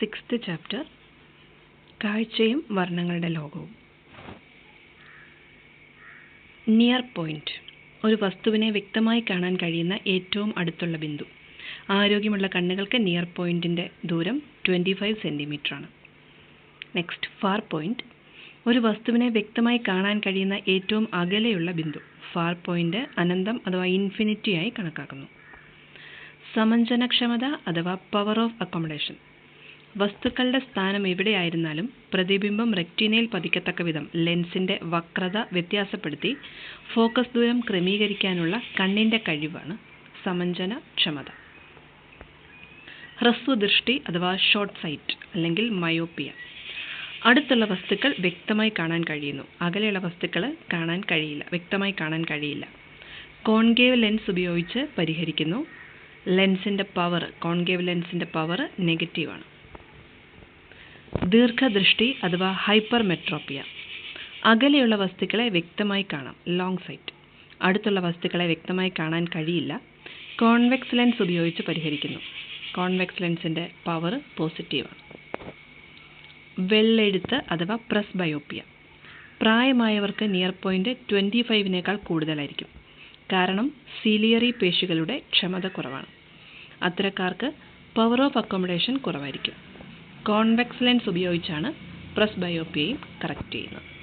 Sixth chapter കാഴ്ചയും വർണങ്ങളുടെ ലോകവും. Near point ഒരു വസ്തുവിനെ വ്യക്തമായി കാണാൻ കഴിയുന്ന ഏറ്റവും അടുത്തുള്ള ബിന്ദു. ആരോഗ്യമുള്ള കണ്ണുകൾക്ക് നിയർ പോയിന്റിന്റെ ദൂരം ട്വന്റി ഫൈവ് സെന്റിമീറ്ററാണ് നെക്സ്റ്റ് ഫാർ പോയിന്റ് ഒരു വസ്തുവിനെ വ്യക്തമായി കാണാൻ കഴിയുന്ന ഏറ്റവും അകലെയുള്ള ബിന്ദു. ഫാർ പോയിന്റ് അനന്തം അഥവാ ഇൻഫിനിറ്റിയായി കണക്കാക്കുന്നു. സമഞ്ജനക്ഷമത അഥവാ പവർ ഓഫ് അക്കോമഡേഷൻ വസ്തുക്കളുടെ സ്ഥാനം എവിടെയായിരുന്നാലും പ്രതിബിംബം റെറ്റിനയിൽ പതിക്കത്തക്ക വിധം ലെൻസിന്റെ വക്രത വ്യത്യാസപ്പെടുത്തി ഫോക്കസ് ദൂരം ക്രമീകരിക്കാനുള്ള കണ്ണിന്റെ കഴിവാണ് സമഞ്ജന ക്ഷമത. ഹ്രസ്വദൃഷ്ടി അഥവാ ഷോർട്ട് സൈറ്റ് അല്ലെങ്കിൽ മയോപ്പിയ അടുത്തുള്ള വസ്തുക്കൾ വ്യക്തമായി കാണാൻ കഴിയുന്നു. അകലെയുള്ള വസ്തുക്കൾ കാണാൻ കഴിയില്ല വ്യക്തമായി കാണാൻ കഴിയില്ല. കോൺകേവ് ലെൻസ് ഉപയോഗിച്ച് പരിഹരിക്കുന്നു. ലെൻസിന്റെ പവർ കോൺകേവ് ലെൻസിന്റെ പവർ നെഗറ്റീവാണ് ദീർഘദൃഷ്ടി അഥവാ ഹൈപ്പർ മെട്രോപ്പിയ അകലെയുള്ള വസ്തുക്കളെ വ്യക്തമായി കാണാം. ലോങ് സൈറ്റ് അടുത്തുള്ള വസ്തുക്കളെ വ്യക്തമായി കാണാൻ കഴിയില്ല. കോൺവെക്സ് ലെൻസ് ഉപയോഗിച്ച് പരിഹരിക്കുന്നു. കോൺവെക്സ് ലെൻസിന്റെ പവർ പോസിറ്റീവാണ് വെള്ളെഴുത്ത് അഥവാ പ്രസ് ബയോപ്പിയ പ്രായമായവർക്ക് നിയർ പോയിന്റ് ട്വന്റി ഫൈവിനേക്കാൾ കൂടുതലായിരിക്കും. കാരണം സീലിയറി പേശികളുടെ ക്ഷമത കുറവാണ്. അത്തരക്കാർക്ക് പവർ ഓഫ് അക്കോമഡേഷൻ കുറവായിരിക്കും. കോൺവെക്സ് ലെൻസ് ഉപയോഗിച്ചാണ് പ്രസ് ബയോപ്പിയയും കറക്റ്റ് ചെയ്യുന്നത്.